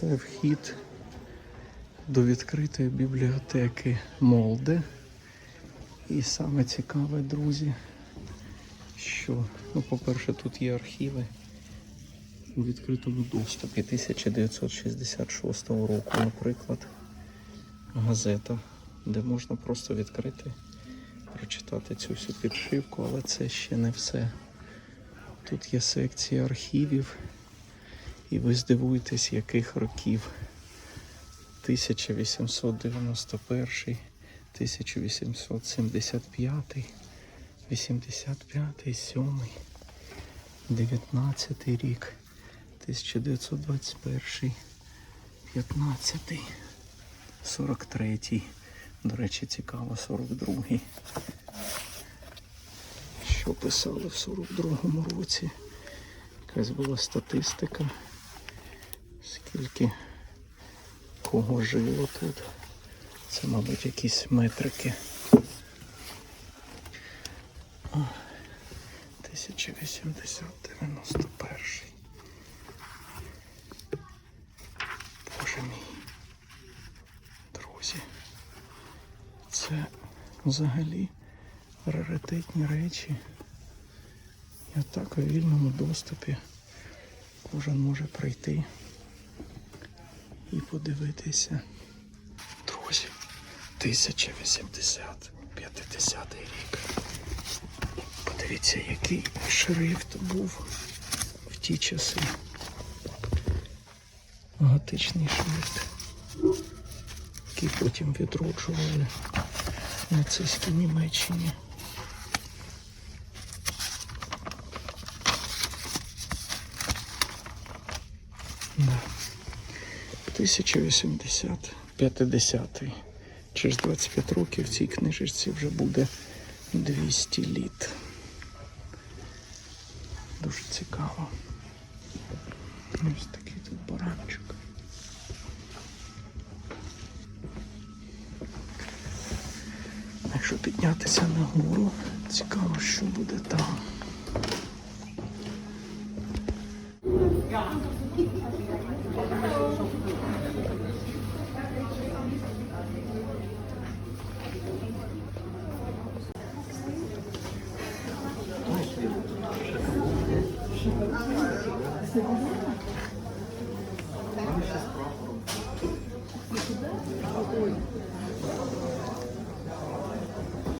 Це вхід до відкритої бібліотеки Молде. І саме цікаве, друзі, що, ну, по-перше, тут є архіви у відкритому доступі 1966 року, наприклад, газета, де можна просто відкрити, прочитати цю всю підшивку, але це ще не все. Тут є секція архівів, і ви здивуєтесь, яких років. 1891, 1875, 85, 7, 19 рік, 1921, 15, 43. До речі, цікаво, 42. Що писали в 42-му році? Якась була статистика. Скільки кого жило тут. Це, мабуть, якісь метрики. О, 1080-91. Боже мій. Друзі. Це взагалі раритетні речі. І отак у вільному доступі кожен може прийти і подивитися. Друзі, 1080, 50 рік. Подивіться, який шрифт був в ті часи. Готичний шрифт, який потім відроджували в нацистській Німеччині. Да. 1080, 50. Через 25 років в цій книжечці вже буде 200 літ. Дуже цікаво. Ось такий тут баранчик. Якщо піднятися нагору, цікаво, що буде там. Ой.